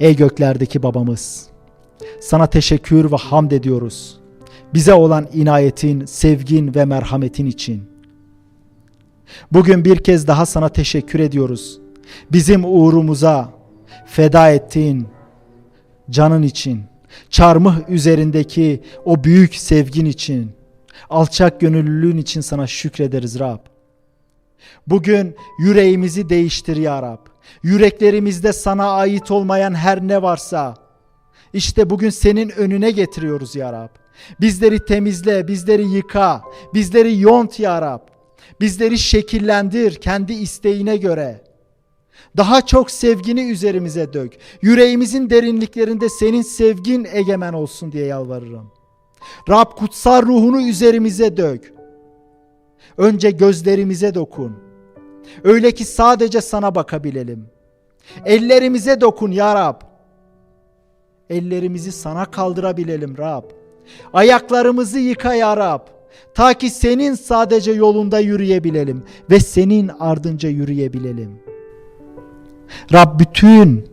Ey göklerdeki babamız, sana teşekkür ve hamd ediyoruz. Bize olan inayetin, sevgin ve merhametin için. Bugün bir kez daha sana teşekkür ediyoruz. Bizim uğrumuza feda ettiğin canın için, çarmıh üzerindeki o büyük sevgin için, alçak gönüllülüğün için sana şükrederiz Rab. Bugün yüreğimizi değiştir ya Rab. Yüreklerimizde sana ait olmayan her ne varsa işte bugün senin önüne getiriyoruz ya Rab. Bizleri temizle, bizleri yıka, bizleri yont ya Rab. Bizleri şekillendir kendi isteğine göre. Daha çok sevgini üzerimize dök. Yüreğimizin derinliklerinde senin sevgin egemen olsun diye yalvarırım. Rab kutsal ruhunu üzerimize dök. Önce gözlerimize dokun. Öyle ki sadece sana bakabilelim. Ellerimize dokun ya Rab. Ellerimizi sana kaldırabilelim Rab. Ayaklarımızı yıka ya Rab. Ta ki senin sadece yolunda yürüyebilelim ve senin ardınca yürüyebilelim. Rab bütün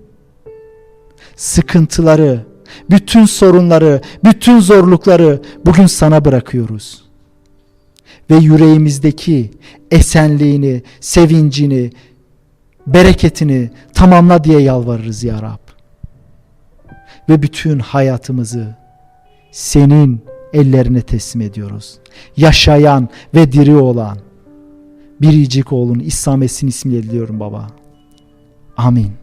sıkıntıları, bütün sorunları, bütün zorlukları bugün sana bırakıyoruz. Ve yüreğimizdeki esenliğini, sevincini, bereketini tamamla diye yalvarırız ya Rab. Ve bütün hayatımızı senin ellerine teslim ediyoruz. Yaşayan ve diri olan biricik oğlun İsa Mesih'in ismiyle diliyorum baba. Amin.